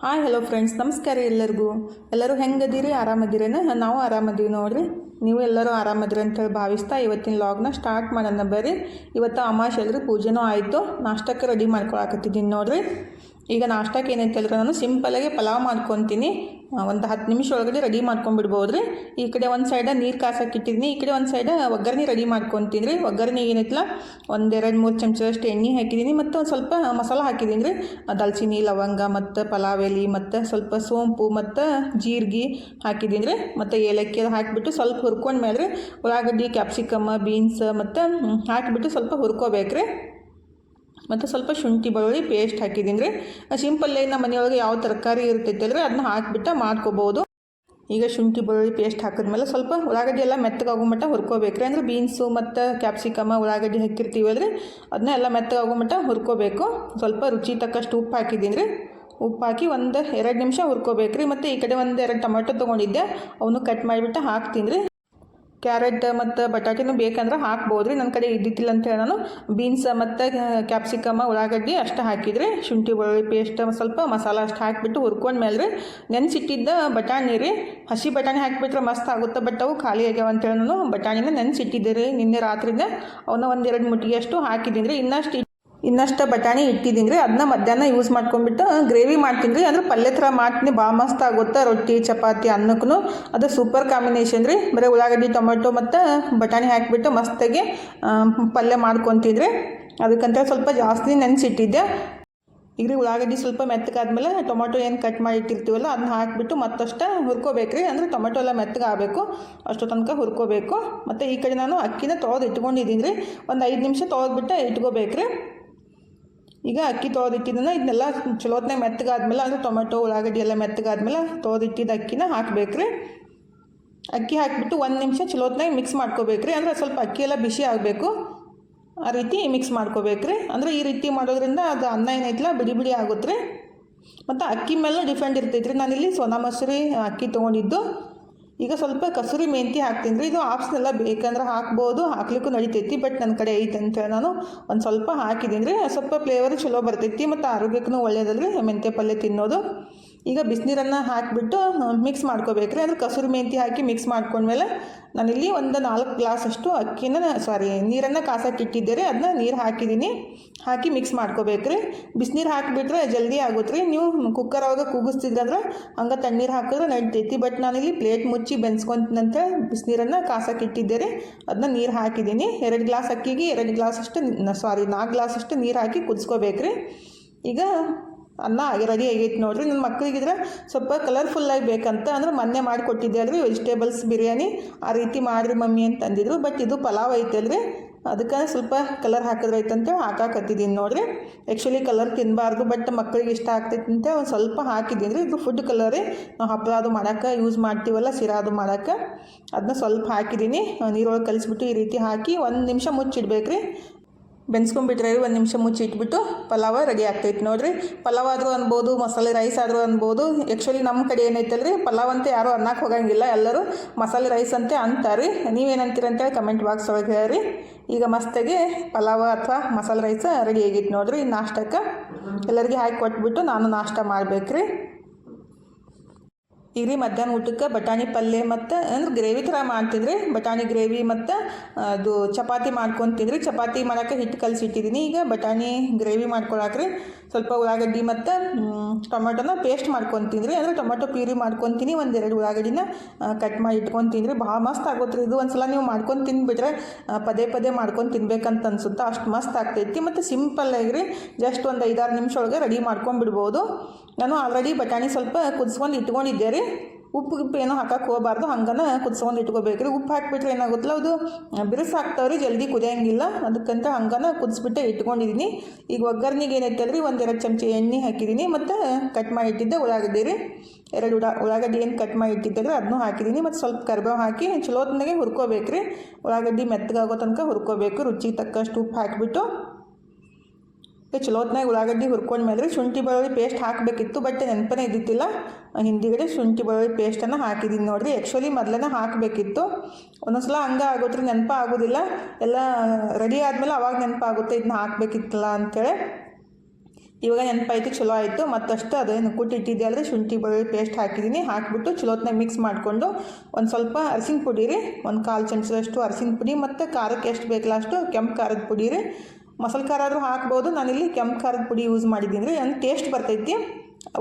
Hi hello friends ನಮಸ್ಕಾರ ಎಲ್ಲರಿಗೂ. ಎಲ್ಲರೂ ಹೆಂಗದೀರಿ? ಆರಾಮದಿರೇನ? ನಾವು ಆರಾಮದೀವಿ ನೋಡ್ರಿ. ನೀವು ಎಲ್ಲರೂ ಆರಾಮದಿರಿ ಅಂತೇಳಿ ಭಾವಿಸ್ತಾ ಇವತ್ತಿನ ಲಾಗ್ನ ಸ್ಟಾರ್ಟ್ ಮಾಡೋಣ ಬರ್ರಿ. ಇವತ್ತು ಅಮಾಶೆ ಅಲ್ರಿ, ಪೂಜೆನೂ ಆಯಿತು. ನಾಷ್ಟಕ್ಕೆ ರೆಡಿ ಮಾಡ್ಕೊಳಕತ್ತಿದ್ದೀನಿ ನೋಡ್ರಿ. ಈಗ ನಾಷ್ಟಕ್ಕೆ ಏನಂತ ಅಲ್ರಿ ನಾನು ಸಿಂಪಲಾಗಿ ಪಲಾವ್ ಮಾಡ್ಕೊತೀನಿ. ಒಂದು ಹತ್ತು ನಿಮಿಷ ಒಳಗಡೆ ರೆಡಿ ಮಾಡ್ಕೊಂಡ್ಬಿಡ್ಬೋದು ರೀ ಈ ಕಡೆ ಒಂದು ಸೈಡ ನೀರು ಕಾಸಕ್ಕೆ ಇಟ್ಟಿದ್ದೀನಿ. ಈ ಕಡೆ ಒಂದು ಸೈಡ ಒಗ್ಗರಣೆ ರೆಡಿ ಮಾಡ್ಕೊತೀನಿ ರೀ. ಒಗ್ಗರಣೆ ಏನೈತಲ್ಲ ಒಂದೆರಡು ಮೂರು ಚಮಚದಷ್ಟು ಎಣ್ಣೆ ಹಾಕಿದ್ದೀನಿ ಮತ್ತು ಒಂದು ಸ್ವಲ್ಪ ಮಸಾಲ ಹಾಕಿದ್ದೀನಿ ರೀ. ದಾಲ್ಚಿನಿ, ಲವಂಗ ಮತ್ತು ಪಲಾವ್ ಎಲೆ ಮತ್ತು ಸ್ವಲ್ಪ ಸೋಂಪು ಮತ್ತು ಜೀರಿಗೆ ಹಾಕಿದ್ದೀನಿ ರೀ. ಮತ್ತು ಏಲಕ್ಕಿ ಅದು ಹಾಕಿಬಿಟ್ಟು ಸ್ವಲ್ಪ ಹುರ್ಕೊಂಡ್ಮೇಲೆ ರೀ, ಉಳ್ಳಾಗಡ್ಡಿ ಕ್ಯಾಪ್ಸಿಕಮ್ ಬೀನ್ಸ್ ಮತ್ತು ಹಾಕಿಬಿಟ್ಟು ಸ್ವಲ್ಪ ಹುರ್ಕೋಬೇಕು ರೀ ಮತ್ತು ಸ್ವಲ್ಪ ಶುಂಠಿ ಬೆಳ್ಳುಳ್ಳಿ ಪೇಸ್ಟ್ ಹಾಕಿದ್ದೀನಿ. ರೀ ಸಿಂಪಲ್ಲೇ ನಮ್ಮ ಮನೆಯೊಳಗೆ ಯಾವ ತರಕಾರಿ ಇರ್ತೈತಲ್ರಿ ಅದನ್ನ ಹಾಕಿಬಿಟ್ಟು ಮಾಡ್ಕೋಬೋದು. ಈಗ ಶುಂಠಿ ಬೆಳ್ಳುಳ್ಳಿ ಪೇಸ್ಟ್ ಹಾಕಿದ್ಮೇಲೆ ಸ್ವಲ್ಪ ಉಳ್ಳಾಗಡ್ಡಿ ಎಲ್ಲ ಮೆತ್ತಗಾಗೋ ಮಟ್ಟ ಹುರ್ಕೋಬೇಕು ರೀ. ಅಂದರೆ ಬೀನ್ಸು ಮತ್ತು ಕ್ಯಾಪ್ಸಿಕಮ ಉಳ್ಳಾಗಡ್ಡಿ ಹಾಕಿರ್ತೀವಲ್ರಿ ಅದನ್ನ ಎಲ್ಲ ಮೆತ್ತಗಾಗೋ ಮಟ್ಟ ಹುರ್ಕೋಬೇಕು. ಸ್ವಲ್ಪ ರುಚಿ ತಕ್ಕಷ್ಟು ಉಪ್ಪು ಹಾಕಿದ್ದೀನಿ ರೀ. ಉಪ್ಪು ಹಾಕಿ ಒಂದು ಎರಡು ನಿಮಿಷ ಹುರ್ಕೋಬೇಕು ರೀ. ಮತ್ತು ಈ ಕಡೆ ಒಂದು ಎರಡು ಟೊಮೆಟೊ ತೊಗೊಂಡಿದ್ದೆ. ಅವನು ಕಟ್ ಮಾಡಿಬಿಟ್ಟು ಹಾಕ್ತೀನಿ ರೀ. ಕ್ಯಾರೆಟ್ ಮತ್ತು ಬಟಾಟಿನೂ ಬೇಕಂದ್ರೆ ಹಾಕ್ಬೋದು ರೀ ನನ್ನ ಕಡೆ ಇದ್ದಿದ್ದಿಲ್ಲ ಅಂತ ಹೇಳಿ ನಾನು ಬೀನ್ಸ್ ಮತ್ತು ಕ್ಯಾಪ್ಸಿಕಮ್ಮ ಉಳ್ಳಾಗಡ್ಡಿ ಅಷ್ಟು ಹಾಕಿದ್ರಿ. ಶುಂಠಿ, ಬೆಳ್ಳುಳ್ಳಿ ಪೇಸ್ಟ್ ಸ್ವಲ್ಪ ಮಸಾಲ ಅಷ್ಟು ಹಾಕಿಬಿಟ್ಟು ಹುರ್ಕೊಂಡ್ಮೇಲೆ ರೀ ನೆನೆಸಿಟ್ಟಿದ್ದ ಬಟಾಣಿ ರೀ. ಹಸಿ ಬಟಾಣಿ ಹಾಕಿಬಿಟ್ರೆ ಮಸ್ತ್ ಆಗುತ್ತೆ, ಬಟ್ ಅವು ಖಾಲಿ ಆಗ್ಯಾವ ಅಂತೇಳಿ ನಾನು ಬಟಾಣಿನ ನೆನೆಸಿಟ್ಟಿದ್ದೆ ರೀ ನಿನ್ನೆ ರಾತ್ರಿನೇ. ಅವನ್ನ ಒಂದೆರಡು ಮುಟ್ಟಿಗೆ ಅಷ್ಟು ಹಾಕಿದ್ದೀನಿ ರೀ. ಇನ್ನಷ್ಟು ಇನ್ನಷ್ಟು ಬಟಾಣಿ ಇಟ್ಟಿದ್ದೀನಿ ರೀ. ಅದನ್ನ ಮಧ್ಯಾಹ್ನ ಯೂಸ್ ಮಾಡ್ಕೊಂಡ್ಬಿಟ್ಟು ಗ್ರೇವಿ ಮಾಡ್ತೀನಿ ರೀ. ಅಂದ್ರೆ ಪಲ್ಯ ಥರ ಮಾಡ್ತೀನಿ. ಭಾಳ ಮಸ್ತ್ ಆಗುತ್ತೆ ರೊಟ್ಟಿ, ಚಪಾತಿ ಅನ್ನಕ್ಕೂ ಅದು ಸೂಪರ್ ಕಾಂಬಿನೇಷನ್ ರೀ. ಬರೀ ಉಳ್ಳಾಗಡ್ಡಿ, ಟೊಮೆಟೊ ಮತ್ತು ಬಟಾಣಿ ಹಾಕಿಬಿಟ್ಟು ಮಸ್ತಾಗಿ ಪಲ್ಯ ಮಾಡ್ಕೊತಿದ್ರಿ. ಅದಕ್ಕಂತ ಸ್ವಲ್ಪ ಜಾಸ್ತಿ ನೆನೆಸಿಟ್ಟಿದ್ದೆ. ಈಗ ರೀ ಉಳ್ಳಾಗಡ್ಡಿ ಸ್ವಲ್ಪ ಮೆತ್ತಗಾದ್ಮೇಲೆ ಟೊಮೆಟೊ ಏನು ಕಟ್ ಮಾಡಿ ಇಟ್ಟಿರ್ತೀವಲ್ಲ ಅದನ್ನ ಹಾಕಿಬಿಟ್ಟು ಮತ್ತಷ್ಟು ಹುರ್ಕೋಬೇಕು ರೀ. ಅಂದರೆ ಟೊಮೆಟೊ ಎಲ್ಲ ಮೆತ್ತಗಾಗಬೇಕು. ಅಷ್ಟು ತನಕ ಹುರ್ಕೋಬೇಕು. ಮತ್ತು ಈ ಕಡೆ ನಾನು ಅಕ್ಕಿನ ತೊಳೆದು ಇಟ್ಕೊಂಡಿದ್ದೀನಿ ರೀ. ಒಂದು ಐದು ನಿಮಿಷ ತೊಳೆದ್ಬಿಟ್ಟು ಇಟ್ಕೋಬೇಕು ರೀ. ಈಗ ಅಕ್ಕಿ ತೋದಿಟ್ಟಿದ್ದನ್ನು ಇದನ್ನೆಲ್ಲ ಚಲೋತ್ನಾಗ ಮೆತ್ತಗಾದ್ಮೇಲೆ, ಅಂದರೆ ಟೊಮೆಟೊ, ಉಳ್ಳಾಗಡ್ಡಿ ಎಲ್ಲ ಮೆತ್ತಗಾದ್ಮೇಲೆ ತೊಳೆದಿಟ್ಟಿದ್ದ ಅಕ್ಕಿನ ಹಾಕ್ಬೇಕು ರೀ ಅಕ್ಕಿ ಹಾಕಿಬಿಟ್ಟು ಒಂದು ನಿಮಿಷ ಚಲೋತ್ನಾಗ ಮಿಕ್ಸ್ ಮಾಡ್ಕೋಬೇಕು ರೀ ಅಂದರೆ ಸ್ವಲ್ಪ ಅಕ್ಕಿ ಎಲ್ಲ ಬಿಸಿ ಆಗಬೇಕು. ಆ ರೀತಿ ಮಿಕ್ಸ್ ಮಾಡ್ಕೋಬೇಕು ರೀ ಅಂದರೆ ಈ ರೀತಿ ಮಾಡೋದ್ರಿಂದ ಅದು ಅನ್ನ ಏನೈತಲ್ಲ, ಬಿಡಿ ಬಿಡಿ ಆಗುತ್ತೆ ರೀ ಮತ್ತು ಅಕ್ಕಿ ಮೇಲೆ ಡಿಫೆಂಡ್ ಇರ್ತೈತೆ ರೀ ನಾನಿಲ್ಲಿ ಸೋನಾ ಮಸೂರಿ ಅಕ್ಕಿ ತೊಗೊಂಡಿದ್ದು. ಈಗ ಸ್ವಲ್ಪ ಕಸೂರಿ ಮೆಂತಿ ಹಾಕ್ತೀನಿ. ಇದು ಆಪ್ಸ್ನೆಲ್ಲ ಬೇಕಂದ್ರೆ ಹಾಕ್ಬೋದು. ಹಾಕ್ಲಿಕ್ಕೂ ನಡಿತೈತಿ ಬಟ್ ನನ್ನ ಕಡೆ ಐತೆ ಅಂತೇಳಿ ನಾನು ಒಂದು ಸ್ವಲ್ಪ ಹಾಕಿದ್ದೀನಿ ರೀ ಸ್ವಲ್ಪ ಫ್ಲೇವರ್ ಚಲೋ ಬರ್ತೈತಿ ಮತ್ತು ಆರೋಗ್ಯಕ್ಕೂ ಒಳ್ಳೆಯದಲ್ಲ ಮೆಂತ್ಯ ಪಲ್ಯ ತಿನ್ನೋದು. ಈಗ ಬಿಸಿನೀರನ್ನು ಹಾಕಿಬಿಟ್ಟು ಮಿಕ್ಸ್ ಮಾಡ್ಕೋಬೇಕ್ರಿ. ಅಂದ್ರೆ ಕಸೂರಿ ಮೆಂತಿ ಹಾಕಿ ಮಿಕ್ಸ್ ಮಾಡ್ಕೊಂಡ್ಮೇಲೆ ನಾನಿಲ್ಲಿ ಒಂದು ನಾಲ್ಕು ಗ್ಲಾಸ್ ಅಷ್ಟು ಅಕ್ಕಿನ, ಸಾರಿ, ನೀರನ್ನು ಕಾಸಕ್ಕೆ ಇಟ್ಟಿದ್ದೆ ರೀ ಅದನ್ನ ನೀರು ಹಾಕಿದ್ದೀನಿ. ಹಾಕಿ ಮಿಕ್ಸ್ ಮಾಡ್ಕೋಬೇಕ್ರಿ. ಬಿಸಿನೀರು ಹಾಕಿಬಿಟ್ರೆ ಜಲ್ದಿ ಆಗುತ್ತೆ ರೀ ನೀವು ಕುಕ್ಕರ್ ಅವಾಗ ಕೂಗಿಸ್ತಿದ್ರಂದ್ರೆ ಹಂಗೆ ತಣ್ಣೀರು ಹಾಕಿದ್ರೆ ನಡೀತೈತಿ. ಬಟ್ ನಾನಿಲ್ಲಿ ಪ್ಲೇಟ್ ಮುಚ್ಚಿ ಬೆನ್ಸ್ಕೊಂತೀನಂತ ಬಿಸಿನೀರನ್ನು ಕಾಸಕ್ಕೆ ಇಟ್ಟಿದ್ದೆ ರೀ ಅದನ್ನ ನೀರು ಹಾಕಿದ್ದೀನಿ. ಎರಡು ಗ್ಲಾಸ್ ಅಕ್ಕಿಗೆ ಎರಡು ಗ್ಲಾಸ್ ಅಷ್ಟು ಸಾರಿ ನಾಲ್ಕು ಗ್ಲಾಸ್ ಅಷ್ಟು ನೀರು ಹಾಕಿ ಕುದಿಸ್ಕೋಬೇಕ್ರಿ. ಈಗ ಅನ್ನ ರೆಡಿ ಆಗೈತೆ ನೋಡಿರಿ. ನನ್ನ ಮಕ್ಕಳಿಗಿದ್ರೆ ಸ್ವಲ್ಪ ಕಲರ್ಫುಲ್ಲಾಗಿ ಬೇಕಂತ ಅಂದ್ರೆ ಮೊನ್ನೆ ಮಾಡಿ ಕೊಟ್ಟಿದ್ದೆ ಅಲ್ರಿ ವೆಜಿಟೇಬಲ್ಸ್ ಬಿರಿಯಾನಿ. ಆ ರೀತಿ ಮಾಡಿರಿ ಮಮ್ಮಿ ಅಂತ ಅಂದಿದ್ರು. ಬಟ್ ಇದು ಪಲಾವ್ ಐತಲ್ರಿ ಅದಕ್ಕೆ ಸ್ವಲ್ಪ ಕಲರ್ ಹಾಕಿದ್ರೆ ಐತಂತೇಳಿ ಹಾಕಾಕತ್ತಿದ್ದೀನಿ ನೋಡಿರಿ. ಆ್ಯಕ್ಚುಲಿ ಕಲರ್ ತಿನ್ನಬಾರ್ದು ಬಟ್ ಮಕ್ಕಳಿಗೆ ಇಷ್ಟ ಆಗ್ತೈತೆ ಅಂತ ಒಂದು ಸ್ವಲ್ಪ ಹಾಕಿದ್ದೀನಿ ರೀ. ಇದು ಫುಡ್ ಕಲರೇ ನಾವು ಹಪ್ಪಳ ಅದು ಮಾಡೋಕ್ಕೆ ಯೂಸ್ ಮಾಡ್ತೀವಲ್ಲ ಸಿರಾ ಅದು ಮಾಡೋಕ್ಕೆ ಅದನ್ನ ಸ್ವಲ್ಪ ಹಾಕಿದ್ದೀನಿ. ನೀರೊಳಗೆ ಕಲಿಸ್ಬಿಟ್ಟು ಈ ರೀತಿ ಹಾಕಿ ಒಂದು ನಿಮಿಷ ಮುಚ್ಚಿಡ್ಬೇಕು ರೀ ಬೆನ್ಸ್ಕೊಂಡ್ಬಿಟ್ರೆ ಒಂದು ನಿಮಿಷ ಮುಚ್ಚಿ ಇಟ್ಬಿಟ್ಟು ಪಲಾವ ರೆಡಿ ಆಗ್ತೈತೆ ನೋಡಿರಿ. ಪಲಾವ್ ಆದರೂ ಅನ್ಬೋದು, ಮಸಾಲೆ ರೈಸ್ ಆದರೂ ಅನ್ಬೋದು. ಆ್ಯಕ್ಚುಲಿ ನಮ್ಮ ಕಡೆ ಏನೈತಲ್ರಿ, ಪಲಾವ್ ಅಂತ ಯಾರೂ ಅನ್ನಕ್ಕೆ ಹೋಗಂಗಿಲ್ಲ ಎಲ್ಲರೂ. ಮಸಾಲೆ ರೈಸ್ ಅಂತೆ ಅಂತಾರೆ ನೀವೇನಂತೀರಂತ ಅಂತೇಳಿ ಕಮೆಂಟ್ ಬಾಕ್ಸ್ ಒಳಗೆ ಹೇಳಿ ಈಗ ಮಸ್ತಾಗಿ ಪಲಾವ ಅಥವಾ ಮಸಾಲೆ ರೈಸ್ ರೆಡಿ ಆಗಿತ್ತು ನೋಡ್ರಿ ನಾಷ್ಟಕ್ಕೆ. ಎಲ್ಲರಿಗೆ ಹಾಕಿ ಕೊಟ್ಬಿಟ್ಟು ನಾನು ನಾಷ್ಟ ಮಾಡ್ಬೇಕ್ರಿ. ಈಗ ರೀ ಮಧ್ಯಾಹ್ನ ಊಟಕ್ಕೆ ಬಟಾಣಿ ಪಲ್ಯ ಮತ್ತು, ಅಂದ್ರೆ ಗ್ರೇವಿ ಥರ ಮಾಡ್ತಿದ್ರಿ? ಬಟಾಣಿ ಗ್ರೇವಿ ಮತ್ತು, ಅದು ಚಪಾತಿ ಮಾಡ್ಕೊತಿದ್ರಿ. ಚಪಾತಿ ಮಾಡೋಕೆ ಹಿಟ್ಟು ಕಲಸಿಟ್ಟಿದ್ದೀನಿ ಈಗ ಬಟಾಣಿ ಗ್ರೇವಿ ಮಾಡ್ಕೊಳಕ್ರಿ. ಸ್ವಲ್ಪ ಉಳ್ಳಾಗಡ್ಡಿ ಮತ್ತು ಟೊಮೆಟೊನ ಪೇಸ್ಟ್ ಮಾಡ್ಕೊತೀನಿ ಅಂದರೆ ಟೊಮೆಟೊ ಪ್ಯೂರಿ ಮಾಡ್ಕೊತೀನಿ. ಒಂದೆರಡು ಉಳ್ಳಾಗಡ್ಡಿನ ಕಟ್ ಮಾಡಿ ಇಟ್ಕೊತೀನಿ ಭಾಳ ಮಸ್ತ್ ಆಗುತ್ತೆ ಇದು ಒಂದು ಸಲ ನೀವು ಮಾಡ್ಕೊಂಡು ತಿನ್ಬಿಟ್ರೆ ಪದೇ ಪದೇ ಮಾಡ್ಕೊಂಡು ತಿನ್ಬೇಕಂತ ಅನ್ಸುತ್ತೆ. ಅಷ್ಟು ಮಸ್ತ್ ಆಗ್ತೈತಿ. ಮತ್ತು ಸಿಂಪಲ್ ಆಗಿರಿ. ಜಸ್ಟ್ ಒಂದು ಐದಾರು ನಿಮಿಷ ಒಳಗೆ ರೆಡಿ ಮಾಡ್ಕೊಂಡ್ಬಿಡ್ಬೋದು. ನಾನು ಆಲ್ರೆಡಿ ಬಟಾಣಿ ಸ್ವಲ್ಪ ಕುದಿಸ್ಕೊಂಡು ಇಟ್ಕೊಂಡಿದ್ದೆ ರೀ ಉಪ್ಪು ಗಿಪ್ಪು ಏನೋ ಹಾಕಕ್ಕೆ ಹೋಗಬಾರ್ದು, ಹಂಗನ ಕುದಿಸ್ಕೊಂಡು ಇಟ್ಕೋಬೇಕು. ರೀ ಉಪ್ಪು ಹಾಕಿಬಿಟ್ರೆ ಏನಾಗುತ್ತಲ್ಲ, ಅದು ಬಿರುಸು ಹಾಕ್ತಾವ್ರಿ ಜಲ್ದಿ ಕುದಿಯಂಗಿಲ್ಲ. ಅದಕ್ಕಂತ ಹಂಗನ ಕುದಿಸ್ಬಿಟ್ಟೆ ಇಟ್ಕೊಂಡಿದ್ದೀನಿ ಈಗ ಒಗ್ಗರ್ನಿಗೆ ಏನೈತಲ್ಲ ರೀ ಒಂದೆರಡು ಚಮಚ ಎಣ್ಣೆ ಹಾಕಿದ್ದೀನಿ ಮತ್ತು ಕಟ್ ಮಾಡಿ ಇಟ್ಟಿದ್ದೆ ಉಳ್ಳಾಗಡ್ಡಿ ರೀ. ಎರಡು ಉಡಾ, ಉಳ್ಳಾಗಡ್ಡಿ ಏನು ಕಟ್ ಮಾಡಿ ಇಟ್ಟಿದ್ದೆ ಅದನ್ನು ಹಾಕಿದ್ದೀನಿ ಮತ್ತು ಸ್ವಲ್ಪ ಕರ್ಬೇವು ಹಾಕಿ ಚಲೋತ್ನಾಗೆ ಹುರ್ಕೋಬೇಕು ರೀ ಉಳ್ಳಾಗಡ್ಡಿ ಮೆತ್ತಗಾಗೋ ತನಕ ಹುರ್ಕೋಬೇಕು, ರುಚಿಗೆ ತಕ್ಕಷ್ಟು ಉಪ್ಪು ಹಾಕಿಬಿಟ್ಟು. ಚಲೋತ್ನಾಗ ಉಳ್ಳಾಗಡ್ಡಿ ಹುರ್ಕೊಂಡು ಮೇಲೆ ಶುಂಠಿ ಬೆಳ್ಳುಳ್ಳಿ ಪೇಸ್ಟ್ ಹಾಕಬೇಕಿತ್ತು ಬಟ್ ನೆನಪನೇ ಇದ್ದಿತ್ತಿಲ್ಲ ಹಿಂದಿಗಡೆ ಶುಂಠಿ ಬೆಳ್ಳುಳ್ಳಿ ಪೇಸ್ಟನ್ನು ಹಾಕಿದ್ದೀನಿ ನೋಡಿರಿ. ಆ್ಯಕ್ಚುಲಿ ಮೊದಲೇ ಹಾಕಬೇಕಿತ್ತು. ಒಂದೊಂದ್ಸಲ ಹಂಗೆ ಆಗೋದ್ರೆ ನೆನಪು ಆಗೋದಿಲ್ಲ. ಎಲ್ಲ ರೆಡಿ ಆದಮೇಲೆ ಅವಾಗ ನೆನಪಾಗುತ್ತೆ ಇದನ್ನ ಹಾಕಬೇಕಿತ್ತಲ್ಲ ಅಂಥೇಳಿ ಇವಾಗ ನೆನಪಾಯ್ತು, ಚಲೋ ಆಯಿತು. ಮತ್ತಷ್ಟು ಅದೇನು ಕುಟ್ಟಿಟ್ಟಿದ್ದೆ ಅಂದರೆ ಶುಂಠಿ ಬೆಳ್ಳುಳ್ಳಿ ಪೇಸ್ಟ್ ಹಾಕಿದ್ದೀನಿ ಹಾಕಿಬಿಟ್ಟು ಚಲೋತ್ನಾಗ ಮಿಕ್ಸ್ ಮಾಡಿಕೊಂಡು ಒಂದು ಸ್ವಲ್ಪ ಅರಸಿನ ಪುಡಿ ರೀ. ಒಂದು ಕಾಲು ಚಮಚದಷ್ಟು ಅರಸಿನ ಪುಡಿ, ಮತ್ತು ಖಾರಕ್ಕೆ ಎಷ್ಟು ಬೇಕಲ್ಲ ಅಷ್ಟು ಕೆಂಪು ಖಾರದ ಪುಡಿ ರೀ. ಮಸಾಲೆ ಖಾರ ಆದರೂ ಹಾಕ್ಬೋದು. ನಾನಿಲ್ಲಿ ಕೆಂಪು ಖಾರದ ಪುಡಿ ಯೂಸ್ ಮಾಡಿದ್ದೀನಿ. ರೀ ಏನು ಟೇಸ್ಟ್ ಬರ್ತೈತಿ?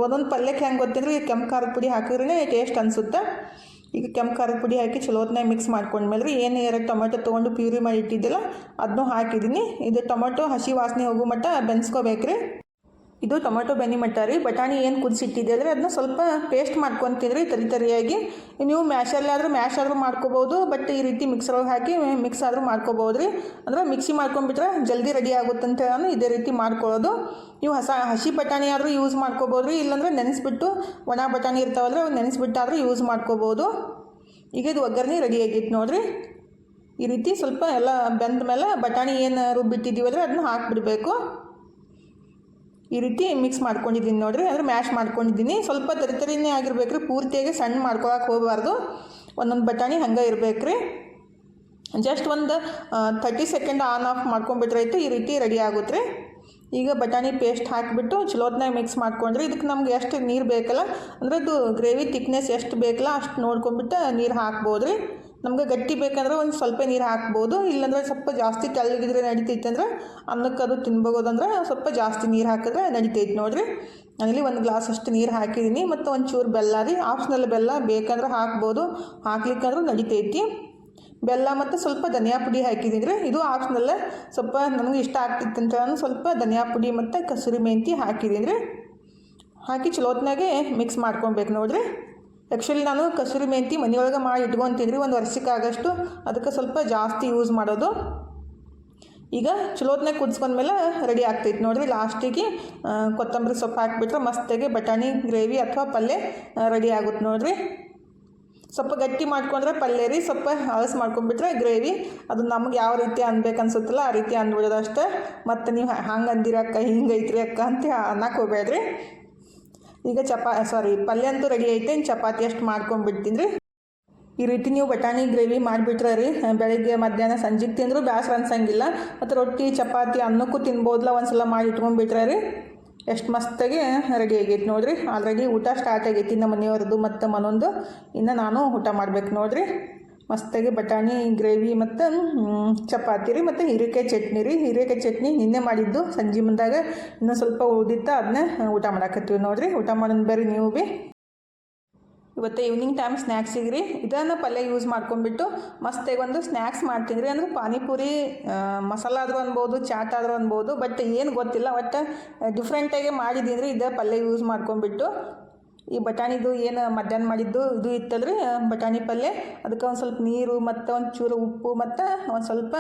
ಒಂದೊಂದು ಪಲ್ಯಕ್ಕೆ ಹೆಂಗೆ ಗೊತ್ತಿದ್ರೆ ಈಗ ಕೆಂಪು ಖಾರದ ಪುಡಿ ಹಾಕಿದ್ರೆ ಟೇಸ್ಟ್ ಅನಿಸುತ್ತೆ. ಈಗ ಕೆಂಪು ಖಾರದ ಪುಡಿ ಹಾಕಿ ಚಲೋತ್ನಾಗ ಮಿಕ್ಸ್ ಮಾಡ್ಕೊಂಡ್ಮೇಲೆ ರೀ ಏನು ಎರಡು ಟೊಮೆಟೊ ತೊಗೊಂಡು ಪ್ಯೂರಿ ಮಾಡಿ ಇಟ್ಟಿದ್ದಿಲ್ಲ ಅದನ್ನೂ ಹಾಕಿದ್ದೀನಿ. ಇದು ಟೊಮೆಟೊ ಹಸಿ ವಾಸನೆ ಹೋಗೋ ಮಟ್ಟ ಬೆನ್ಸ್ಕೋಬೇಕ್ರಿ. ಇದು ಟೊಮೆಟೊ ಬೆನಿ ಮಟ್ಟ ರೀ. ಬಟಾಣಿ ಏನು ಕುದಿಸಿಟ್ಟಿದೆ ಅಂದರೆ ಅದನ್ನ ಸ್ವಲ್ಪ ಪೇಸ್ಟ್ ಮಾಡ್ಕೊತಿದ್ರಿ ತರಿ ತರಿಯಾಗಿ. ನೀವು ಮ್ಯಾಶಲ್ಲಿ ಆದರೂ ಮ್ಯಾಶ್ ಆದರೂ ಮಾಡ್ಕೋಬೋದು ಬಟ್ ಈ ರೀತಿ ಮಿಕ್ಸರ್ ಒಳಗೆ ಹಾಕಿ ಮಿಕ್ಸ್ ಆದರೂ ಮಾಡ್ಕೋಬೋದು ರೀ. ಅಂದ್ರೆ ಮಿಕ್ಸಿ ಮಾಡ್ಕೊಂಡ್ಬಿಟ್ರೆ ಜಲ್ದಿ ರೆಡಿ ಆಗುತ್ತೆ ಅಂತ ನಾನು ಇದೇ ರೀತಿ ಮಾಡ್ಕೊಳ್ಳೋದು. ನೀವು ಹಸ, ಹಸಿ ಬಟಾಣಿ ಆದರೂ ಯೂಸ್ ಮಾಡ್ಕೋಬೋದು ರೀ. ಇಲ್ಲಾಂದರೆ ನೆನೆಸ್ಬಿಟ್ಟು ಒಣ ಬಟಾಣಿ ಇರ್ತಾವಲ್ಲ, ಅವು ನೆನೆಸ್ಬಿಟ್ಟಾದರೂ ಯೂಸ್ ಮಾಡ್ಕೋಬೋದು. ಈಗ ಇದು ಒಗ್ಗರಣೆ ರೆಡಿ ಆಗೈತೆ ನೋಡಿರಿ. ಈ ರೀತಿ ಸ್ವಲ್ಪ ಎಲ್ಲ ಬೆಂದ ಮೇಲೆ ಬಟಾಣಿ ಏನು ರುಬ್ಬಿಟ್ಟಿದ್ದೀವಲ್ರಿ ಅದನ್ನ ಹಾಕಿಬಿಡ್ಬೇಕು. ಈ ರೀತಿ ಮಿಕ್ಸ್ ಮಾಡ್ಕೊಂಡಿದ್ದೀನಿ ನೋಡಿರಿ. ಅಂದರೆ ಮ್ಯಾಶ್ ಮಾಡ್ಕೊಂಡಿದ್ದೀನಿ. ಸ್ವಲ್ಪ ತರಿತರಿನೇ ಆಗಿರ್ಬೇಕು ರೀ ಪೂರ್ತಿಯಾಗಿ ಸಣ್ಣ ಮಾಡ್ಕೊಳಕ್ಕೆ ಹೋಗಬಾರ್ದು. ಒಂದೊಂದು ಬಟಾಣಿ ಹಂಗೆ ಇರಬೇಕು ರೀ ಜಸ್ಟ್ ಒಂದು ತರ್ಟಿ ಸೆಕೆಂಡ್ ಆನ್ ಆಫ್ ಮಾಡ್ಕೊಂಬಿಟ್ರೆ ಆಯಿತು, ಈ ರೀತಿ ರೆಡಿ ಆಗುತ್ತೆ ಈಗ ಬಟಾಣಿ ಪೇಸ್ಟ್ ಹಾಕಿಬಿಟ್ಟು ಚಲೋತ್ನಾಗ ಮಿಕ್ಸ್ ಮಾಡ್ಕೊಂಡ್ರಿ. ಇದಕ್ಕೆ ನಮ್ಗೆ ಎಷ್ಟು ನೀರು ಬೇಕಲ್ಲ, ಅಂದರೆ ಅದು ಗ್ರೇವಿ ತಿಕ್ನೆಸ್ ಎಷ್ಟು ಬೇಕಲ್ಲ ಅಷ್ಟು ನೋಡ್ಕೊಂಬಿಟ್ಟು ನೀರು ಹಾಕ್ಬೋದು ರೀ ನಮ್ಗೆ ಗಟ್ಟಿ ಬೇಕಂದ್ರೆ ಒಂದು ಸ್ವಲ್ಪ ನೀರು ಹಾಕ್ಬೋದು, ಇಲ್ಲಾಂದ್ರೆ ಸ್ವಲ್ಪ ಜಾಸ್ತಿ ತೆಳ್ಳಗಿದ್ರೆ ನಡಿತೈತೆ ಅಂದ್ರೆ ಅನ್ನಕ್ಕೆ ಅದು ತಿನ್ಬೋದಂದ್ರೆ ಸ್ವಲ್ಪ ಜಾಸ್ತಿ ನೀರು ಹಾಕಿದ್ರೆ ನಡಿತೈತೆ ನೋಡಿರಿ. ನಾನಿಲ್ಲಿ ಒಂದು ಗ್ಲಾಸ್ ಅಷ್ಟು ನೀರು ಹಾಕಿದ್ದೀನಿ, ಮತ್ತು ಒಂದು ಚೂರು ಬೆಲ್ಲ ರೀ ಆಪ್ಷನಲ್ ಬೆಲ್ಲ ಬೇಕಂದ್ರೆ ಹಾಕ್ಬೋದು, ಹಾಕ್ಲಿಕ್ಕಂದ್ರೆ ನಡಿತೈತಿ. ಬೆಲ್ಲ ಮತ್ತು ಸ್ವಲ್ಪ ಧನಿಯಾ ಪುಡಿ ಹಾಕಿದ್ದೀನಿ ರೀ, ಇದು ಆಪ್ಷನಲ್ಲ ಸ್ವಲ್ಪ ನನಗೆ ಇಷ್ಟ ಆಗ್ತಿತ್ತು ಅಂತ ಸ್ವಲ್ಪ ಧನಿಯಾ ಪುಡಿ ಮತ್ತು ಕಸೂರಿ ಮೆಂತಿ ಹಾಕಿದ್ದೀನಿ ರೀ. ಹಾಕಿ ಚಲೋತ್ನಾಗೆ ಮಿಕ್ಸ್ ಮಾಡ್ಕೊಬೇಕು ನೋಡಿರಿ. ಆ್ಯಕ್ಚುಲಿ ನಾನು ಕಸೂರಿ ಮೆಂತಿ ಮನೆಯೊಳಗೆ ಮಾಡಿ ಇಟ್ಕೊತೀನಿ ಒಂದು ಒಂದು ವರ್ಷಕ್ಕಾಗಷ್ಟು ಅದಕ್ಕೆ ಸ್ವಲ್ಪ ಜಾಸ್ತಿ ಯೂಸ್ ಮಾಡೋದು. ಈಗ ಚಲೋತ್ನಾಗ ಕುದಿಸ್ಕೊಂಡ್ಮೇಲೆ ರೆಡಿ ಆಗ್ತೈತೆ ನೋಡಿರಿ. ಲಾಸ್ಟಿಗೆ ಕೊತ್ತಂಬರಿ ಸೊಪ್ಪು ಹಾಕಿಬಿಟ್ರೆ ಮಸ್ತಾಗಿ ಬಟಾಣಿ ಗ್ರೇವಿ ಅಥವಾ ಪಲ್ಯ ರೆಡಿ ಆಗುತ್ತೆ ನೋಡಿರಿ. ಸ್ವಲ್ಪ ಗಟ್ಟಿ ಮಾಡ್ಕೊಂಡ್ರೆ ಪಲ್ಯ ರೀ, ಸ್ವಲ್ಪ ಹಳಸ್ ಮಾಡ್ಕೊಂಡ್ಬಿಟ್ರೆ ಗ್ರೇವಿ ಅದು ನಮ್ಗೆ ಯಾವ ರೀತಿ ಅನ್ಬೇಕು ಅನ್ಸುತ್ತಲ್ಲ ಆ ರೀತಿ ಅಂದ್ಬಿಡೋದು ಅಷ್ಟೇ. ಮತ್ತು ನೀವು ಹಂಗೆ ಅಂದಿರಿ ಅಕ್ಕ, ಹಿಂಗೆ ಐತ್ರಿ ಅಕ್ಕ ಅಂತ ಅನ್ನಕ್ಕೆ ಹೋಗ್ಬೇಡ್ರಿ. ಈಗ ಚಪಾ ಸಾರಿ ಪಲ್ಯ ಅಂತೂ ರೆಡಿ ಐತೆ ಚಪಾತಿ ಅಷ್ಟು ಮಾಡ್ಕೊಂಡ್ಬಿಡ್ತೀನಿ ರೀ. ಈ ರೀತಿ ನೀವು ಬಟಾಣಿ, ಗ್ರೇವಿ ಮಾಡಿಬಿಟ್ರೆ ರೀ, ಬೆಳಗ್ಗೆ, ಮಧ್ಯಾಹ್ನ, ಸಂಜೆಗೆ ತಿಂದರೂ ಬೇಸರ ಅನ್ಸಂಗಿಲ್ಲ. ಮತ್ತು ರೊಟ್ಟಿ, ಚಪಾತಿ ಅನ್ನಕ್ಕೂ ತಿನ್ಬೋದಲ್ಲ ಒಂದ್ಸಲ ಮಾಡಿ ಇಟ್ಕೊಂಡ್ಬಿಟ್ರೆ ರೀ, ಎಷ್ಟು ಮಸ್ತಾಗಿ ರೆಡಿ ಆಗೈತೆ ನೋಡಿರಿ. ಆಲ್ರೆಡಿ ಊಟ ಸ್ಟಾರ್ಟ್ ಆಗೈತಿ ನಮ್ಮ ಮನೆಯವ್ರದ್ದು ಮತ್ತು ಮನೊಂದು. ಇನ್ನು ನಾನು ಊಟ ಮಾಡ್ಬೇಕು ನೋಡಿರಿ. ಮಸ್ತಾಗಿ ಬಟಾಣಿ, ಗ್ರೇವಿ ಮತ್ತು ಚಪಾತಿ ರೀ ಮತ್ತು ಹೀರೆಕಾಯಿ ಚಟ್ನಿ ರೀ. ಹೀರೆಕಾಯಿ ಚಟ್ನಿ ನಿನ್ನೆ ಮಾಡಿದ್ದು. ಸಂಜೆ ಮುಂದಾಗ ಇನ್ನೂ ಸ್ವಲ್ಪ ಉದಿತ್ತ ಅದನ್ನ ಊಟ ಮಾಡಾಕತ್ತೀವಿ ನೋಡಿರಿ. ಊಟ ಮಾಡೋಣ ಬೇರೆ ನೀವು ಭೀ ಇವತ್ತು ಈವ್ನಿಂಗ್ ಟೈಮ್ ಸ್ನ್ಯಾಕ್ಸಿಗೆ ರೀ. ಇದನ್ನು ಪಲ್ಯ ಯೂಸ್ ಮಾಡ್ಕೊಂಡ್ಬಿಟ್ಟು ಮಸ್ತಾಗಿ ಒಂದು ಸ್ನ್ಯಾಕ್ಸ್ ಮಾಡ್ತೀನಿ ರೀ. ಅಂದ್ರೆ ಪಾನಿಪುರಿ ಮಸಾಲ ಆದರೂ ಅನ್ಬೋದು, ಚಾಟ್ ಆದರೂ ಅನ್ಬೋದು. ಬಟ್ ಏನು ಗೊತ್ತಿಲ್ಲ. ಒಟ್ಟು ಡಿಫ್ರೆಂಟಾಗಿ ಮಾಡಿದ್ದೀನಿ ರೀ. ಇದೇ ಪಲ್ಯ ಯೂಸ್ ಮಾಡ್ಕೊಂಡ್ಬಿಟ್ಟು ಈ ಬಟಾಣಿದು ಏನು ಮಧ್ಯಾಹ್ನ ಮಾಡಿದ್ದು ಇದು ಇತ್ತಲ್ರಿ ಬಟಾಣಿ ಪಲ್ಯ ಅದಕ್ಕೆ ಒಂದು ಸ್ವಲ್ಪ ನೀರು ಮತ್ತು ಒಂದು ಚೂರು ಉಪ್ಪು ಮತ್ತು ಒಂದು ಸ್ವಲ್ಪ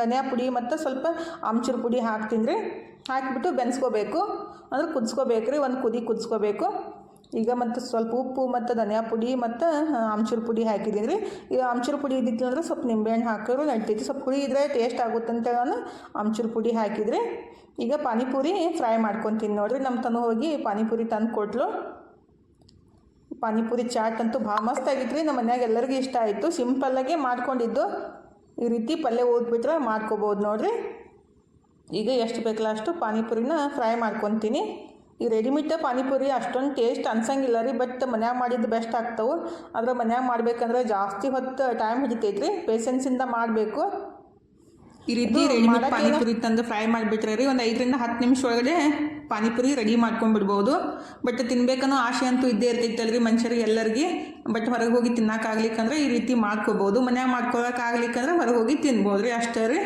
ಧನಿಯಾ ಪುಡಿ ಮತ್ತು ಸ್ವಲ್ಪ ಆಮ್ಚೂರು ಪುಡಿ ಹಾಕ್ತೀನಿ ರೀ ಹಾಕಿಬಿಟ್ಟು ಬೆನ್ಸ್ಕೋಬೇಕು. ಅಂದ್ರೆ ಕುದಿಸ್ಕೋಬೇಕು ರೀ ಒಂದು ಕುದಿ ಕುದಿಸ್ಕೋಬೇಕು. ಈಗ ಮತ್ತು ಸ್ವಲ್ಪ ಉಪ್ಪು ಮತ್ತು ಧನಿಯಾ ಪುಡಿ ಮತ್ತು ಆಮ್ಚೂರು ಪುಡಿ ಹಾಕಿದ್ದೀನಿ ರೀ ಈಗ ಆಮ್ಚೂರು ಪುಡಿ ಇದ್ದಿತ್ತು ಅಂದರೆ ಸ್ವಲ್ಪ ನಿಂಬೆಹಣ್ಣು ಹಾಕಿದ್ರು ನಡಿತೈತಿ ಸ್ವಲ್ಪ ಪುಡಿ ಇದ್ರೆ ಟೇಸ್ಟ್ ಆಗುತ್ತೆ ಅಂತ ನಾನು ಆಮ್ಚೂರು ಪುಡಿ ಹಾಕಿದ್ರಿ. ಈಗ ಪಾನಿಪುರಿ ಫ್ರೈ ಮಾಡ್ಕೊತೀನಿ ನೋಡಿರಿ ನಮ್ಮ ತನು ಹೋಗಿ ಪಾನಿಪುರಿ ತಂದು ಕೊಟ್ಲು ಪಾನಿಪುರಿ ಚಾಟ್ ಅಂತೂ ಭಾಳ ಮಸ್ತ್ ಆಗಿತ್ತು ರೀ ನಮ್ಮ ಮನ್ಯಾಗ ಎಲ್ಲರಿಗೂ ಇಷ್ಟ ಆಯಿತು. ಸಿಂಪಲ್ಲಾಗೆ ಮಾಡ್ಕೊಂಡಿದ್ದು. ಈ ರೀತಿ ಪಲ್ಯ ಓದ್ಬಿಟ್ರೆ ಮಾಡ್ಕೋಬೋದು ನೋಡಿರಿ. ಈಗ ಎಷ್ಟು ಬೇಕಲ್ಲ ಅಷ್ಟು ಪಾನಿಪುರಿನ ಫ್ರೈ ಮಾಡ್ಕೊತೀನಿ. ಈ ರೆಡಿಮೇಡ್ ಪಾನಿಪುರಿ ಅಷ್ಟೊಂದು ಟೇಸ್ಟ್ ಅನ್ಸಂಗಿಲ್ಲ ರೀ ಬಟ್ ಮನ್ಯಾಗ ಮಾಡಿದ್ದು ಬೆಸ್ಟ್ ಆಗ್ತವೆ. ಆದರೆ ಮನ್ಯಾಗ ಮಾಡಬೇಕಂದ್ರೆ ಜಾಸ್ತಿ ಹೊತ್ತು ಟೈಮ್ ಹಿಡಿತೈತೆ ರೀ ಪೇಷನ್ಸಿಂದ ಮಾಡಬೇಕು. ಈ ರೀತಿ ರೆಡಿಮೇಡ್ ಪಾನಿಪುರಿ ತಂದು ಫ್ರೈ ಮಾಡಿಬಿಟ್ರೆ ರೀ ಒಂದು ಐದರಿಂದ ಹತ್ತು ನಿಮಿಷ ಒಳಗಡೆ ಪಾನಿಪುರಿ ರೆಡಿ ಮಾಡ್ಕೊಂಡ್ಬಿಡ್ಬೋದು. ಬಟ್ ತಿನ್ಬೇಕನ್ನೋ ಆಸೆ ಅಂತೂ ಇದ್ದೇ ಇರ್ತೈತಲ್ರಿ ಮನುಷ್ಯರಿಗೆ ಎಲ್ಲರಿಗೆ. ಬಟ್ ಹೊರಗೆ ಹೋಗಿ ತಿನ್ನೋಕ್ಕಾಗ್ಲಿಕ್ಕಂದ್ರೆ ಈ ರೀತಿ ಮಾಡ್ಕೋಬೋದು. ಮನ್ಯಾಗ ಮಾಡ್ಕೊಳಕ್ಕಾಗ್ಲಿಕ್ಕಂದ್ರೆ ಹೊರಗೆ ಹೋಗಿ ತಿನ್ಬೋದು ರೀ ಅಷ್ಟೇ ರೀ.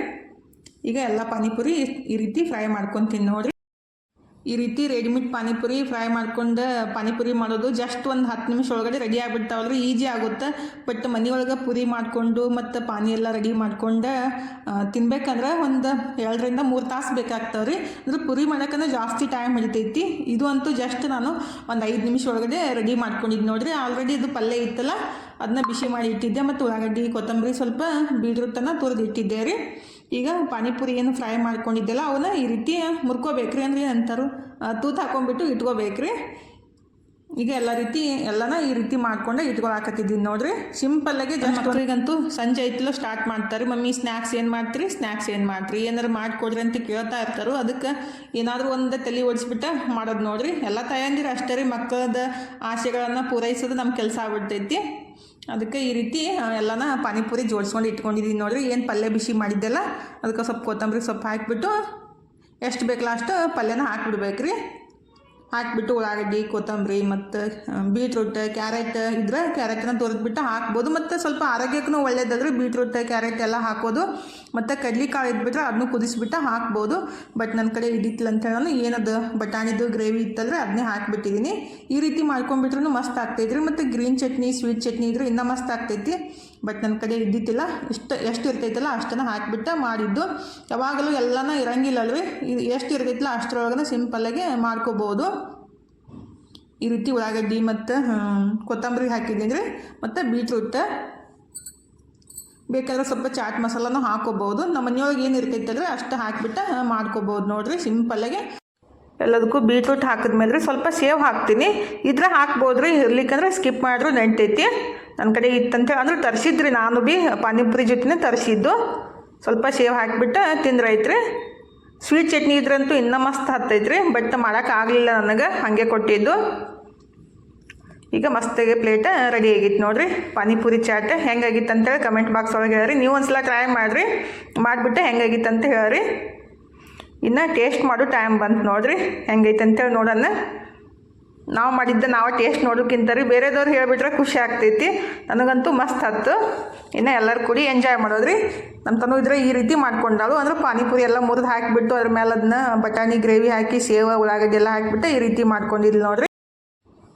ಈಗ ಎಲ್ಲ ಪಾನಿಪುರಿ ಈ ರೀತಿ ಫ್ರೈ ಮಾಡ್ಕೊಂಡು ನೋಡ್ರಿ ಈ ರೀತಿ ರೆಡಿಮೇಡ್ ಪಾನಿಪುರಿ ಫ್ರೈ ಮಾಡ್ಕೊಂಡು ಪಾನಿಪುರಿ ಮಾಡೋದು ಜಸ್ಟ್ ಒಂದು ಹತ್ತು ನಿಮಿಷ ಒಳಗಡೆ ರೆಡಿ ಆಗಿಬಿಡ್ತಾವಲ್ರಿ ಈಜಿ ಆಗುತ್ತೆ. ಬಟ್ ಮನೆಯೊಳಗೆ ಪುರಿ ಮಾಡಿಕೊಂಡು ಮತ್ತು ಪಾನಿ ಎಲ್ಲ ರೆಡಿ ಮಾಡ್ಕೊಂಡು ತಿನ್ಬೇಕಂದ್ರೆ ಒಂದು ಎರಡರಿಂದ ಮೂರು ತಾಸು ಬೇಕಾಗ್ತಾವೆ ರೀ ಅಂದ್ರೆ ಪುರಿ ಮಾಡೋಕ್ಕಂದ್ರೆ ಜಾಸ್ತಿ ಟೈಮ್ ಹಿಡಿತೈತಿ. ಇದು ಅಂತೂ ಜಸ್ಟ್ ನಾನು ಒಂದು ಐದು ನಿಮಿಷ ಒಳಗಡೆ ರೆಡಿ ಮಾಡ್ಕೊಂಡಿದ್ದು ನೋಡಿರಿ. ಆಲ್ರೆಡಿ ಇದು ಪಲ್ಯ ಇತ್ತಲ್ಲ ಅದನ್ನ ಬಿಸಿ ಮಾಡಿ ಇಟ್ಟಿದ್ದೆ. ಮತ್ತು ಉಳ್ಳಾಗಡ್ಡಿ, ಕೊತ್ತಂಬರಿ ಸ್ವಲ್ಪ ತುರಿದು ಇಟ್ಟಿದ್ದೆ ರೀ. ಈಗ ಪಾನಿಪುರಿ ಏನು ಫ್ರೈ ಮಾಡ್ಕೊಂಡಿದ್ದೆಲ್ಲ ಅವನ್ನ ಈ ರೀತಿ ಮುರ್ಕೋಬೇಕ್ರಿ ಅಂದ್ರೆ ಅಂತಾರು ತೂತು ಹಾಕೊಂಡ್ಬಿಟ್ಟು ಇಟ್ಕೋಬೇಕ್ರಿ. ಈಗ ಎಲ್ಲ ರೀತಿ ಎಲ್ಲನ ಈ ರೀತಿ ಮಾಡ್ಕೊಂಡು ಇಟ್ಕೊಳಕತ್ತಿದ್ದೀನಿ ನೋಡ್ರಿ. ಸಿಂಪಲ್ಲಾಗಿ ಜಸ್ಟ್ ಅವ್ರಿಗಂತೂ ಸಂಜೆ ಐತಿಲೋ ಸ್ಟಾರ್ಟ್ ಮಾಡ್ತಾರೆ. ಮಮ್ಮಿ ಸ್ನ್ಯಾಕ್ಸ್ ಏನು ಮಾಡ್ತೀರಿ? ಸ್ನ್ಯಾಕ್ಸ್ ಏನು ಮಾಡ್ತೀರಿ? ಏನಾರು ಮಾಡಿಕೊಡ್ರಿ ಅಂತ ಕೇಳ್ತಾ ಇರ್ತಾರೋ ಅದಕ್ಕೆ ಏನಾದರೂ ಒಂದು ತಲೆ ಓಡಿಸ್ಬಿಟ್ಟು ಮಾಡೋದು ನೋಡ್ರಿ. ಎಲ್ಲ ತಯಂದಿರ ಅಷ್ಟೇ ರೀ. ಮಕ್ಕಳದ ಆಸೆಗಳನ್ನು ಪೂರೈಸೋದು ನಮ್ಮ ಕೆಲಸ ಆಗ್ಬಿಡ್ತೈತಿ. ಅದಕ್ಕೆ ಈ ರೀತಿ ಎಲ್ಲನ ಪಾನಿಪುರಿ ಜೋಡಿಸ್ಕೊಂಡು ಇಟ್ಕೊಂಡಿದ್ದೀನಿ ನೋಡಿರಿ. ಏನು ಪಲ್ಯ ಬಿಸಿ ಮಾಡಿದ್ದೆಲ್ಲ, ಅದಕ್ಕೆ ಸ್ವಲ್ಪ ಕೊತ್ತಂಬರಿ ಸೊಪ್ಪು ಹಾಕಿಬಿಟ್ಟು, ಎಷ್ಟು ಬೇಕಲ್ಲ ಅಷ್ಟು ಪಲ್ಯನ ಹಾಕಿಬಿಡ್ಬೇಕ್ರಿ. ಹಾಕಿಬಿಟ್ಟು ಉಳ್ಳಾಗಡ್ಡಿ, ಕೊತ್ತಂಬರಿ ಮತ್ತು ಬೀಟ್ರೂಟ್ ಕ್ಯಾರೆಟ್ ಇದ್ರೆ ಕ್ಯಾರೆಟನ್ನ ತೊರೆದ್ಬಿಟ್ಟು ಹಾಕ್ಬೋದು. ಮತ್ತು ಸ್ವಲ್ಪ ಆರೋಗ್ಯಕ್ಕೂ ಒಳ್ಳೇದಾದ್ರೆ ಬೀಟ್ರೂಟ್ ಕ್ಯಾರೆಟ್ ಎಲ್ಲ ಹಾಕೋದು. ಮತ್ತು ಕಡ್ಲಿಕಾಳು ಇದ್ಬಿಟ್ರೆ ಅದನ್ನು ಕುದಿಸ್ಬಿಟ್ಟು ಹಾಕ್ಬೋದು. ಬಟ್ ನನ್ನ ಕಡೆ ಹಿಡಿತಿಲ್ಲ ಅಂತ ಹೇಳೋನು, ಏನದು ಬಟಾಣಿದು ಗ್ರೇವಿ ಇತ್ತಂದರೆ ಅದನ್ನೇ ಹಾಕಿಬಿಟ್ಟಿದ್ದೀನಿ ಈ ರೀತಿ ಮಾಡ್ಕೊಂಡ್ಬಿಟ್ರೂ ಮಸ್ತ್ ಆಗ್ತೈತ್ರಿ ಮತ್ತು ಗ್ರೀನ್ ಚಟ್ನಿ ಸ್ವೀಟ್ ಚಟ್ನಿ ಇದ್ರೆ ಇನ್ನೂ ಮಸ್ತ್ ಆಗ್ತೈತಿ. ಬಟ್ ನನ್ನ ಕಡೆ ಇದ್ದಿತ್ತಿಲ್ಲ ಇಷ್ಟು, ಎಷ್ಟು ಇರ್ತೈತಲ್ಲ ಅಷ್ಟನ್ನು ಹಾಕಿಬಿಟ್ಟು ಮಾಡಿದ್ದು. ಯಾವಾಗಲೂ ಎಲ್ಲನ ಇರೋಂಗಿಲ್ಲ ಇದು ಎಷ್ಟು ಇರ್ತೈತಲ್ಲ ಅಷ್ಟರೊಳಗನೆ ಸಿಂಪಲ್ಲಾಗಿ ಮಾಡ್ಕೋಬೋದು. ಈ ರೀತಿ ಉಳ್ಳಾಗಡ್ಡಿ ಮತ್ತು ಕೊತ್ತಂಬರಿ ಹಾಕಿದ್ದೀನಿ ರೀ ಮತ್ತು ಬೀಟ್ರೂಟ್ ಬೇಕಾದ್ರೆ ಸ್ವಲ್ಪ ಚಾಟ್ ಮಸಾಲನೂ ಹಾಕೋಬೋದು. ನಮ್ಮ ಮನೆಯೊಳಗೆ ಏನು ಇರ್ತೈತಲ್ರಿ ಅಷ್ಟು ಹಾಕಿಬಿಟ್ಟು ಮಾಡ್ಕೋಬೋದು ನೋಡಿರಿ ಸಿಂಪಲ್ಲಾಗಿ ಎಲ್ಲದಕ್ಕೂ ಬೀಟ್ರೂಟ್ ಹಾಕಿದ್ಮೇಲೆ ಸ್ವಲ್ಪ ಸೇವ್ ಹಾಕ್ತೀನಿ. ಇದ್ರೆ ಹಾಕ್ಬೋದ್ರಿ, ಇರ್ಲಿಕ್ಕಂದ್ರೆ ಸ್ಕಿಪ್ ಮಾಡಿದ್ರು ನೆಂಟೈತಿ. ನನ್ನ ಕಡೆ ಇತ್ತಂತೇಳಿ ಅಂದ್ರೆ ತರಿಸಿದ್ರಿ, ನಾನು ಭೀ ಪಾನಿಪುರಿ ಜೊತೆನೇ ತರಿಸಿದ್ದು. ಸ್ವಲ್ಪ ಸೇವ್ ಹಾಕಿಬಿಟ್ಟು ತಿಂದ್ರೆ ಐತ್ರಿ ಸ್ವೀಟ್ ಚಟ್ನಿ ಇದ್ರಂತೂ ಇನ್ನೂ ಮಸ್ತ್ ಹತ್ತೈತ್ರಿ ಬಟ್ ಮಾಡೋಕ್ಕಾಗಲಿಲ್ಲ ನನಗೆ, ಹಾಗೆ ಕೊಟ್ಟಿದ್ದು. ಈಗ ಮಸ್ತಾಗಿ ಪ್ಲೇಟ್ ರೆಡಿ ಆಗಿತ್ತು ನೋಡ್ರಿ, ಪಾನಿಪುರಿ ಚಾಟ್ ಹೆಂಗಾಗಿತ್ತು ಅಂತೇಳಿ ಕಮೆಂಟ್ ಬಾಕ್ಸ್ ಒಳಗೆ ಹೇಳ್ರಿ. ನೀವು ಒಂದ್ಸಲ ಟ್ರೈ ಮಾಡಿರಿ, ಮಾಡಿಬಿಟ್ಟು ಹೆಂಗಾಗಿತ್ತು ಅಂತ ಹೇಳ್ರಿ. ಇನ್ನು ಟೇಸ್ಟ್ ಮಾಡೋ ಟೈಮ್ ಬಂತು ನೋಡ್ರಿ ಹೆಂಗೈತೆ ಅಂತೇಳಿ ನೋಡೋಣ. ನಾವು ಮಾಡಿದ್ದ ನಾವು ಟೇಸ್ಟ್ ನೋಡೋಕ್ಕಿಂತ ರೀ ಬೇರೆದವ್ರು ಹೇಳಿಬಿಟ್ರೆ ಖುಷಿ ಆಗ್ತೈತಿ. ನನಗಂತೂ ಮಸ್ತ್ ಹತ್ತು. ಇನ್ನು ಎಲ್ಲರೂ ಕೂಡಿ ಎಂಜಾಯ್ ಮಾಡೋದ್ರಿ. ನಮ್ಮ ತನು ಇದ್ರೆ ಈ ರೀತಿ ಮಾಡ್ಕೊಂಡಾಳು. ಅಂದ್ರೆ ಪಾನಿಪುರಿ ಎಲ್ಲ ಮುರಿದು ಹಾಕಿಬಿಟ್ಟು ಅದ್ರ ಮೇಲೆ ಅದನ್ನ ಬಟಾಣಿ ಗ್ರೇವಿ ಹಾಕಿ ಸೇವ, ಉಳ್ಳಾಗಡ್ಡಿ ಎಲ್ಲ ಹಾಕಿಬಿಟ್ಟು ಈ ರೀತಿ ಮಾಡ್ಕೊಂಡಿದ್ಲು ನೋಡ್ರಿ.